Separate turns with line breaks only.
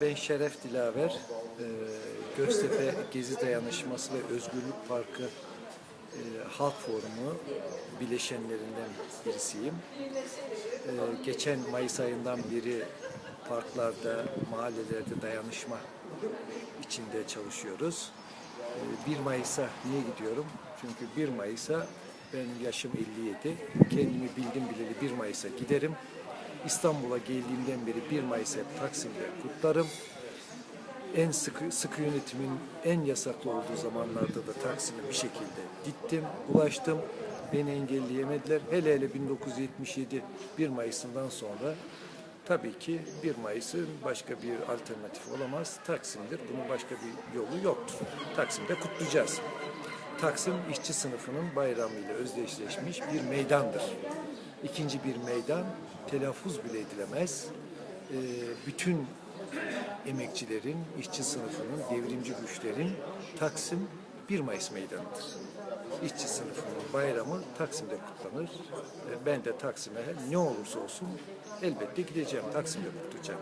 Şeref Dilaver, e, Göztepe Gezi Dayanışması ve Özgürlük Parkı e, Halk Forumu bileşenlerinden birisiyim. E, geçen Mayıs ayından beri parklarda, mahallelerde dayanışma içinde çalışıyoruz. E, 1 Mayıs'a niye gidiyorum? Çünkü 1 Mayıs'a benim yaşım 57. Kendimi bildim bileli 1 Mayıs'a giderim. İstanbul'a geldiğimden beri 1 Mayıs'ı Taksim'de kutlarım. En sıkı, sıkı yönetimin en yasaklı olduğu zamanlarda da Taksim'e bir şekilde gittim, ulaştım. Beni engelleyemediler. Hele hele 1977 1 Mayıs'ından sonra tabii ki 1 Mayıs'ın başka bir alternatif olamaz. Taksim'dir. Bunun başka bir yolu yoktur. Taksim'de kutlayacağız. Taksim işçi sınıfının bayramıyla özdeşleşmiş bir meydandır. İkinci bir meydan telaffuz bile edilemez. Ee, bütün emekçilerin, işçi sınıfının, devrimci güçlerin Taksim 1 Mayıs meydanıdır. İşçi sınıfının bayramı Taksim'de kutlanır. Ee, Ben de Taksim'e ne olursa olsun elbette gideceğim. Taksim'de kutlayacağım.